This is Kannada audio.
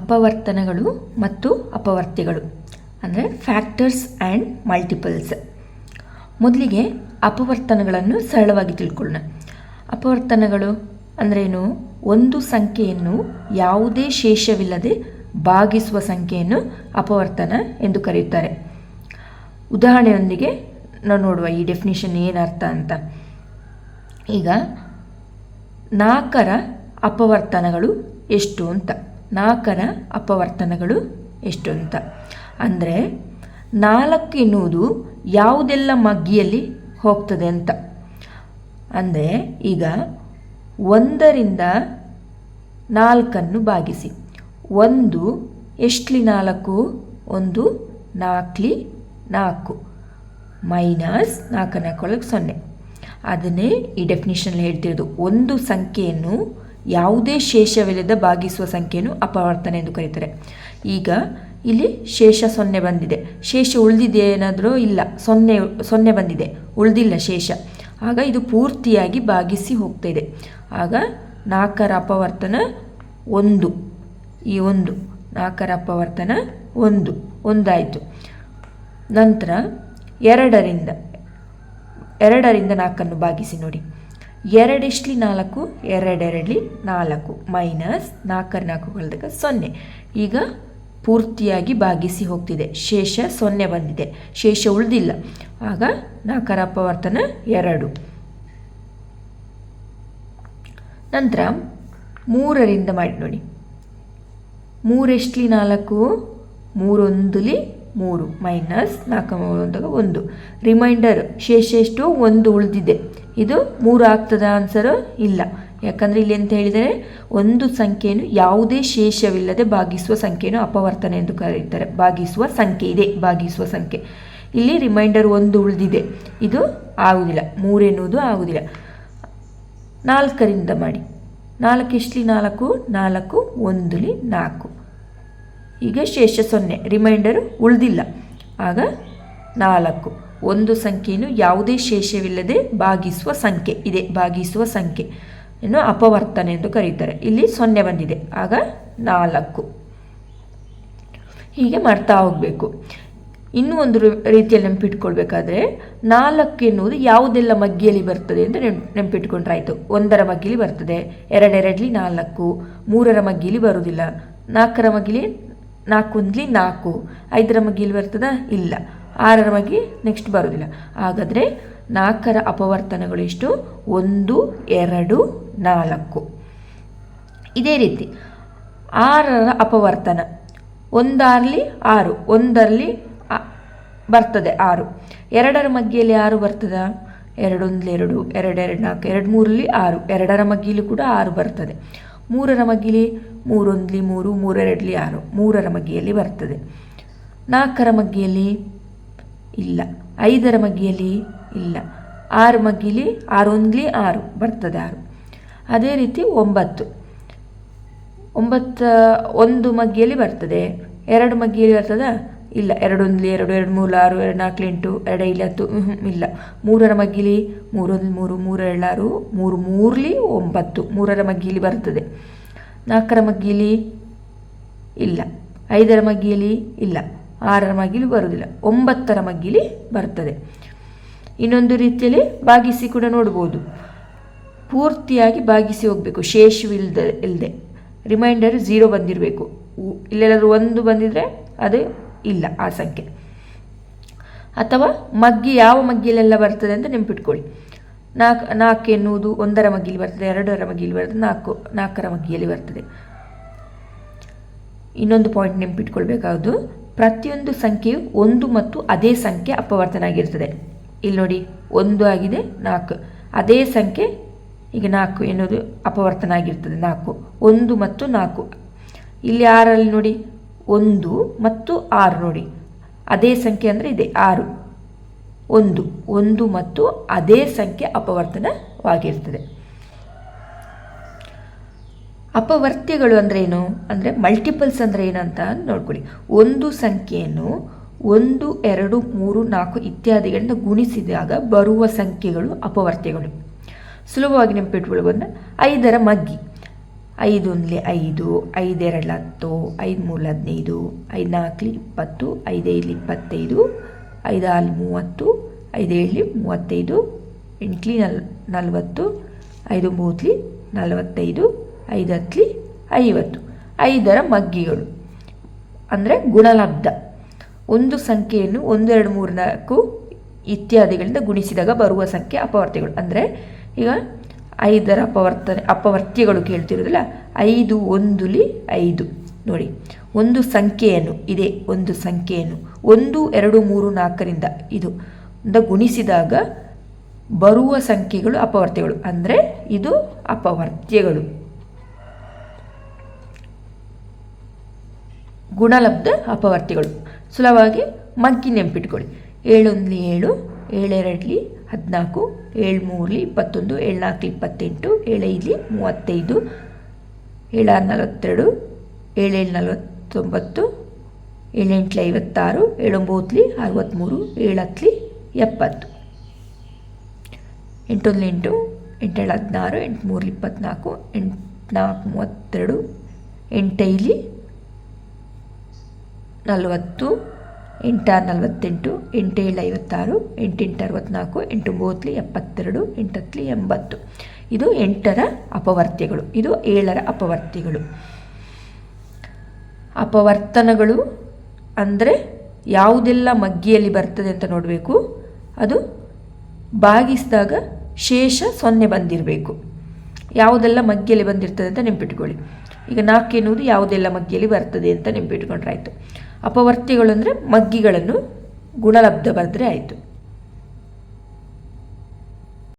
ಅಪವರ್ತನಗಳು ಮತ್ತು ಅಪವರ್ತಿಗಳು, ಅಂದರೆ ಫ್ಯಾಕ್ಟರ್ಸ್ ಆ್ಯಂಡ್ ಮಲ್ಟಿಪಲ್ಸ್ ಮೊದಲಿಗೆ ಅಪವರ್ತನಗಳನ್ನು ಸರಳವಾಗಿ ತಿಳ್ಕೊಳ್ಳೋಣ. ಅಪವರ್ತನಗಳು ಅಂದ್ರೇನು ಒಂದು ಸಂಖ್ಯೆಯನ್ನು ಯಾವುದೇ ಶೇಷವಿಲ್ಲದೆ ಭಾಗಿಸುವ ಸಂಖ್ಯೆಯನ್ನು ಅಪವರ್ತನ ಎಂದು ಕರೆಯುತ್ತಾರೆ. ಉದಾಹರಣೆಯೊಂದಿಗೆ ನಾವು ನೋಡುವ ಈ ಡೆಫಿನಿಷನ್ ಏನರ್ಥ ಅಂತ. ಈಗ ನಾಲ್ಕರ ಅಪವರ್ತನಗಳು ಎಷ್ಟು ಅಂತ. ನಾಲ್ಕರ ಅಪವರ್ತನಗಳು ಎಷ್ಟು ಅಂತ ಅಂದರೆ ನಾಲ್ಕು ಎನ್ನುವುದು ಯಾವುದೆಲ್ಲ ಮಗ್ಗಿಯಲ್ಲಿ ಹೋಗ್ತದೆ ಅಂತ. ಅಂದರೆ ಈಗ ಒಂದರಿಂದ ನಾಲ್ಕನ್ನು ಭಾಗಿಸಿ. ಒಂದು ಎಷ್ಟ್ಲಿ ನಾಲ್ಕು? ಒಂದು ನಾಲ್ಕಲಿ ನಾಲ್ಕು. ಮೈನಸ್ ನಾಲ್ಕು ನಾಲ್ಕೊಳಗೆ ಸೊನ್ನೆ. ಅದನ್ನೇ ಈ ಡೆಫಿನಿಷನಲ್ಲಿ ಹೇಳ್ತಿರೋದು. ಒಂದು ಸಂಖ್ಯೆಯನ್ನು ಯಾವುದೇ ಶೇಷವಿಲ್ಲದ ಭಾಗಿಸುವ ಸಂಖ್ಯೆಯನ್ನು ಅಪವರ್ತನೆ ಎಂದು ಕರೀತಾರೆ. ಈಗ ಇಲ್ಲಿ ಶೇಷ ಸೊನ್ನೆ ಬಂದಿದೆ. ಶೇಷ ಉಳಿದಿದೆ ಏನಾದರೂ ಇಲ್ಲ, ಸೊನ್ನೆ ಸೊನ್ನೆ ಬಂದಿದೆ. ಉಳಿದಿಲ್ಲ ಶೇಷ. ಆಗ ಇದು ಪೂರ್ತಿಯಾಗಿ ಭಾಗಿಸಿ ಹೋಗ್ತಾ ಇದೆ. ಆಗ ನಾಲ್ಕರ ಅಪವರ್ತನ ಒಂದು. ಈ ಒಂದು, ನಾಲ್ಕರ ಅಪವರ್ತನ ಒಂದು. ಒಂದಾಯಿತು. ನಂತರ ಎರಡರಿಂದ ಎರಡರಿಂದ ನಾಲ್ಕನ್ನು ಭಾಗಿಸಿ ನೋಡಿ. ಎರಡೆಷ್ಟಲಿ ನಾಲ್ಕು ಎರಡೆರಡಲಿ ನಾಲ್ಕು, ಮೈನಸ್ ನಾಲ್ಕರ ನಾಲ್ಕು ಕಳೆದಾಗ ಸೊನ್ನೆ. ಈಗ ಪೂರ್ತಿಯಾಗಿ ಭಾಗಿಸಿ ಹೋಗ್ತಿದೆ. ಶೇಷ ಸೊನ್ನೆ ಬಂದಿದೆ. ಶೇಷ ಉಳಿದಿಲ್ಲ. ಆಗ ನಾಲ್ಕರ ಅಪವರ್ತನ ಎರಡು. ನಂತರ ಮೂರರಿಂದ ಮಾಡಿ ನೋಡಿ. ಮೂರೆಷ್ಟಲಿ ನಾಲ್ಕು ಮೂರೊಂದಲಿ ಮೂರು. ಮೈನಸ್ ನಾಲ್ಕು ಒಂದು. ರಿಮೈಂಡರ್ ಶೇಷ ಎಷ್ಟು ಒಂದು ಉಳಿದಿದೆ. ಇದು ಮೂರು ಆಗ್ತದ ಆನ್ಸರು ಇಲ್ಲ. ಯಾಕಂದರೆ ಇಲ್ಲಿ ಅಂತ ಹೇಳಿದರೆ, ಒಂದು ಸಂಖ್ಯೆಯನ್ನು ಯಾವುದೇ ಶೇಷವಿಲ್ಲದೆ ಭಾಗಿಸುವ ಸಂಖ್ಯೆಯನ್ನು ಅಪವರ್ತನೆ ಎಂದು ಕರೆಯುತ್ತಾರೆ ಭಾಗಿಸುವ ಸಂಖ್ಯೆ ಇದೆ, ಭಾಗಿಸುವ ಸಂಖ್ಯೆ. ಇಲ್ಲಿ ರಿಮೈಂಡರ್ ಒಂದು ಉಳಿದಿದೆ. ಇದು ಆಗುವುದಿಲ್ಲ ಮೂರೆನ್ನುವುದು ಆಗುವುದಿಲ್ಲ ನಾಲ್ಕರಿಂದ ಮಾಡಿ. ನಾಲ್ಕು ಎಷ್ಟಲಿ? ನಾಲ್ಕು ನಾಲ್ಕು, ಒಂದುಲಿ ನಾಲ್ಕು. ಈಗ ಶೇಷ ಸೊನ್ನೆ. ರಿಮೈಂಡರ್ ಉಳಿದಿಲ್ಲ. ಆಗ ನಾಲ್ಕು. ಒಂದು ಸಂಖ್ಯೆಯನ್ನು ಯಾವುದೇ ಶೇಷವಿಲ್ಲದೆ ಭಾಗಿಸುವ ಸಂಖ್ಯೆ ಇದೆ. ಭಾಗಿಸುವ ಸಂಖ್ಯೆ ಇನ್ನು ಅಪವರ್ತನೆ ಎಂದು ಕರೀತಾರೆ. ಇಲ್ಲಿ ಸೊನ್ನೆ ಬಂದಿದೆ. ಆಗ ನಾಲ್ಕು. ಹೀಗೆ ಮಾಡ್ತಾ ಹೋಗಬೇಕು. ಇನ್ನೂ ಒಂದು ರೀತಿಯಲ್ಲಿ ನೆನಪಿಟ್ಕೊಳ್ಬೇಕಾದ್ರೆ ನಾಲ್ಕು ಎನ್ನುವುದು ಯಾವುದೆಲ್ಲ ಮಗ್ಗಿಯಲ್ಲಿ ಬರ್ತದೆ ಅಂತ ನೆನ್ ನೆನಪಿಟ್ಕೊಂಡ್ರೆ ಆಯಿತು ಒಂದರ ಮಗ್ಗಿಲಿ ಬರ್ತದೆ, ಎರಡೆರಡ್ಲಿ ನಾಲ್ಕು, ಮೂರರ ಮಗ್ಗಿಲಿ ಬರುವುದಿಲ್ಲ. ನಾಲ್ಕರ ಮಗ್ಗಿಲಿ ನಾಲ್ಕು ಒಂದ್ಲಿ ನಾಲ್ಕು. ಐದರ ಮಗ್ಗಿಲಿ ಬರ್ತದ? ಇಲ್ಲ. ಆರರ ಮಗ್ಗಿ ನೆಕ್ಸ್ಟ್ ಬರೋದಿಲ್ಲ ಹಾಗಾದರೆ ನಾಲ್ಕರ ಅಪವರ್ತನಗಳು ಎಷ್ಟು? ಒಂದು, ಎರಡು, ನಾಲ್ಕು. ಇದೇ ರೀತಿ. ಆರರ ಅಪವರ್ತನ. ಒಂದಾರಲಿ ಆರು. ಒಂದರಲ್ಲಿ ಬರ್ತದೆ ಆರು. ಎರಡರ ಮಗ್ಗಿಯಲ್ಲಿ ಆರು ಬರ್ತದ? ಎರಡೊಂದ್ಲಿ ಎರಡು, ಎರಡೆರಡು ನಾಲ್ಕು ಎರಡು ಮೂರಲ್ಲಿ ಆರು. ಎರಡರ ಮಗ್ಗಿಲಿ ಕೂಡ ಆರು ಬರ್ತದೆ. ಮೂರರ ಮಗ್ಗಿಲಿ ಮೂರೊಂದ್ಲಿ ಮೂರು, ಮೂರೆರಡಲಿ ಆರು. ಮೂರರ ಮಗ್ಗಿಯಲ್ಲಿ ಬರ್ತದೆ. ನಾಲ್ಕರ ಮಗ್ಗಿಯಲ್ಲಿ ಇಲ್ಲ. ಐದರ ಮಗ್ಗಿಯಲ್ಲಿ ಇಲ್ಲ. ಆರು ಮಗ್ಗಿಲಿ ಆರೊಂದ್ಲಿ ಆರು ಬರ್ತದೆ ಆರು. ಅದೇ ರೀತಿ ಒಂಬತ್ತು. ಒಂಬತ್ತು, ಒಂದು ಮಗ್ಗಿಯಲ್ಲಿ ಬರ್ತದೆ. ಎರಡು ಮಗ್ಗಿಯಲ್ಲಿ ಬರ್ತದ? ಇಲ್ಲ. ಎರಡೊಂದ್ಲಿ ಎರಡು ಎರಡು ಮೂರು ಆರು, ಎರಡು ನಾಲ್ಕು ಎಂಟು, ಎರಡು ಐದು ಹತ್ತು ಇಲ್ಲ. ಮೂರರ ಮಗ್ಗಿಲಿ ಮೂರೊಂದು ಮೂರು ಮೂರು ಆರು, ಮೂರು ಮೂರ್ಲಿ ಒಂಬತ್ತು. ಮೂರರ ಮಗ್ಗಿಲಿ ಬರ್ತದೆ. ನಾಲ್ಕರ ಮಗ್ಗಿಲಿ ಇಲ್ಲ. ಐದರ ಮಗ್ಗಿಯಲ್ಲಿ ಇಲ್ಲ. ಆರರ ಮಗ್ಗಿಲು ಬರುವುದಿಲ್ಲ. ಒಂಬತ್ತರ ಮಗ್ಗಿಲಿ ಬರ್ತದೆ. ಇನ್ನೊಂದು ರೀತಿಯಲ್ಲಿ ಭಾಗಿಸಿ ಕೂಡ ನೋಡ್ಬೋದು. ಪೂರ್ತಿಯಾಗಿ ಭಾಗಿಸಿ ಹೋಗಬೇಕು. ಶೇಷವಿಲ್ದ ಇಲ್ಲದೆ ರಿಮೈಂಡರ್ ಝೀರೋ ಬಂದಿರಬೇಕು. ಇಲ್ಲೆಲ್ಲಾದರೂ ಒಂದು ಬಂದಿದ್ರೆ ಅದು ಇಲ್ಲ, ಆ ಸಂಖ್ಯೆ. ಅಥವಾ ಮಗ್ಗಿ ಯಾವ ಮಗ್ಗಿಲೆಲ್ಲ ಬರ್ತದೆ ಅಂತ ನೆನ್ಪಿಟ್ಕೊಳ್ಳಿ. ನಾಲ್ಕು ನಾಲ್ಕು ಎನ್ನುವುದು ಒಂದರ ಮಗ್ಗಿಲಿ ಬರ್ತದೆ, ಎರಡರ ಮಗ್ಗಿಲಿ ಬರ್ತದೆ, ನಾಲ್ಕು, ನಾಲ್ಕರ ಮಗ್ಗಿಯಲ್ಲಿ ಬರ್ತದೆ. ಇನ್ನೊಂದು ಪಾಯಿಂಟ್ ನೆನಪಿಟ್ಕೊಳ್ಬೇಕಾದ್ದು ಪ್ರತಿಯೊಂದು ಸಂಖ್ಯೆಯು ಒಂದು ಮತ್ತು ಅದೇ ಸಂಖ್ಯೆ ಅಪವರ್ತನ ಆಗಿರ್ತದೆ. ಇಲ್ಲಿ ನೋಡಿ, ಒಂದು ಆಗಿದೆ, ನಾಲ್ಕು. ಅದೇ ಸಂಖ್ಯೆ, ಈಗ ನಾಲ್ಕು ಎನ್ನುವುದು ಅಪವರ್ತನ ಆಗಿರ್ತದೆ, ನಾಲ್ಕು. ಒಂದು ಮತ್ತು ನಾಲ್ಕು. ಇಲ್ಲಿ ಆರಲ್ಲಿ ನೋಡಿ, ಒಂದು ಮತ್ತು ಆರು ನೋಡಿ. ಅದೇ ಸಂಖ್ಯೆ ಅಂದರೆ ಇದೆ, ಆರು. ಒಂದು. ಒಂದು ಮತ್ತು ಅದೇ ಸಂಖ್ಯೆ ಅಪವರ್ತನವಾಗಿರ್ತದೆ. ಅಪವರ್ತ್ಯಗಳು ಅಂದರೆ ಏನು? ಅಂದರೆ ಮಲ್ಟಿಪಲ್ಸ್ ಅಂದರೆ ಏನಂತ ನೋಡ್ಕೊಳ್ಳಿ. ಒಂದು ಸಂಖ್ಯೆಯನ್ನು ಒಂದು, ಎರಡು, ಮೂರು, ನಾಲ್ಕು ಇತ್ಯಾದಿಗಳಿಂದ ಗುಣಿಸಿದಾಗ ಬರುವ ಸಂಖ್ಯೆಗಳು ಅಪವರ್ತ್ಯಗಳು. ಸುಲಭವಾಗಿ ನೆನಪಿಟ್ಕೊಳ್ಬೋದನ್ನ? ಐದರ ಮಗ್ಗಿ. ಐದೊಂದ್ಲಿ ಐದು ಐದೆರಡು ಹತ್ತು, ಐದು ಮೂರು ಹದಿನೈದು, ಐದು ನಾಲ್ಕಲಿ ಇಪ್ಪತ್ತು ಐದೈದು ಇಪ್ಪತ್ತೈದು ಐದಾರು ಮೂವತ್ತು ಐದೇಳಲಿ ಮೂವತ್ತೈದು ಎಂಟ್ಲಿ ನಲ್ ನಲ್ವತ್ತು, ಐದು ಮೂತ್ಲಿ ನಲವತ್ತೈದು ಐದು ಐವತ್ತು. ಐದರ ಮಗ್ಗಿಗಳು ಅಂದರೆ ಗುಣಲಬ್ಧ. ಒಂದು ಸಂಖ್ಯೆಯನ್ನು ಒಂದೆರಡು ಮೂರು, ನಾಲ್ಕು ಇತ್ಯಾದಿಗಳಿಂದ ಗುಣಿಸಿದಾಗ ಬರುವ ಸಂಖ್ಯೆ ಅಪವರ್ತಿಗಳು. ಅಂದರೆ ಈಗ ಐದರ ಅಪವರ್ತನೆ ಅಪವರ್ತ್ಯಗಳು ಕೇಳ್ತಿರೋದಿಲ್ಲ, ಐದು, ಒಂದುಲಿ ಐದು. ನೋಡಿ, ಒಂದು ಸಂಖ್ಯೆಯನ್ನು, ಇದೆ ಒಂದು ಸಂಖ್ಯೆಯನ್ನು, ಒಂದು, ಎರಡು, ಮೂರು, ನಾಲ್ಕರಿಂದ ಇದು ಇಂದ ಗುಣಿಸಿದಾಗ ಬರುವ ಸಂಖ್ಯೆಗಳು ಅಪವರ್ತ್ಯಗಳು ಅಂದರೆ ಇದು ಅಪವರ್ತ್ಯಗಳು ಗುಣಲಬ್ಧ ಅಪವರ್ತಿಗಳು. ಸುಲಭವಾಗಿ ಮಗ್ಗಿ ನೆಂಪಿಟ್ಕೊಳ್ಳಿ ಏಳೊಂದ್ಲಿ ಏಳು ಏಳೆರಡ್ಲಿ ಹದಿನಾಲ್ಕು, ಏಳು ಮೂರಲಿ ಇಪ್ಪತ್ತೊಂದು ಏಳ್ನಾಲ್ಕು ಇಪ್ಪತ್ತೆಂಟು ಏಳೈದಲಿ ಮೂವತ್ತೈದು ಏಳಾರು ನಲವತ್ತೆರಡು ಏಳೇಳು ನಲವತ್ತೊಂಬತ್ತು ಏಳೆಂಟ್ಲಿ ಐವತ್ತಾರು ಏಳೊಂಬತ್ತಲಿ ಅರವತ್ತ್ಮೂರು ಏಳತ್ಲಿ ಎಪ್ಪತ್ತು. ಎಂಟೊಂದು ಎಂಟು ಎಂಟೇಳು ಹದಿನಾರು, ಎಂಟು ಮೂರಲಿ ಇಪ್ಪತ್ತ್ನಾಲ್ಕು ಎಂಟು ನಾಲ್ಕು ಮೂವತ್ತೆರಡು ಎಂಟೈಲಿ ನಲವತ್ತು ಎಂಟಾರು ನಲವತ್ತೆಂಟು, ಎಂಟೇಳು ಐವತ್ತಾರು, ಎಂಟೆಂಟು ಅರವತ್ತ್ನಾಲ್ಕು ಎಂಟು ಮೂವತ್ತಲಿ ಎಪ್ಪತ್ತೆರಡು ಎಂಟತ್ತಲಿ ಎಂಬತ್ತು. ಇದು ಎಂಟರ ಅಪವರ್ತ್ಯಗಳು ಇದು ಏಳರ ಅಪವರ್ತ್ಯಗಳು ಅಪವರ್ತನಗಳು ಅಂದರೆ ಯಾವುದೆಲ್ಲ ಮಗ್ಗಿಯಲ್ಲಿ ಬರ್ತದೆ ಅಂತ ನೋಡಬೇಕು. ಅದು ಭಾಗಿಸಿದಾಗ ಶೇಷ ಸೊನ್ನೆ ಬಂದಿರಬೇಕು. ಯಾವುದೆಲ್ಲ ಮಗ್ಗಿಯಲ್ಲಿ ಬಂದಿರ್ತದೆ ಅಂತ ನೆನ್ಪಿಟ್ಕೊಳ್ಳಿ. ಈಗ ನಾಲ್ಕು ಎನ್ನುವುದು ಯಾವುದೆಲ್ಲ ಮಗ್ಗಿಯಲ್ಲಿ ಬರ್ತದೆ ಅಂತ ನೆನ್ಪಿಟ್ಕೊಂಡ್ರೆ ಆಯಿತು ಅಪವರ್ತಿಗಳು ಅಂದರೆ ಮಗ್ಗಿಗಳನ್ನು ಗುಣಲಬ್ಧ ಬರೆದ್ರೆ ಆಯಿತು.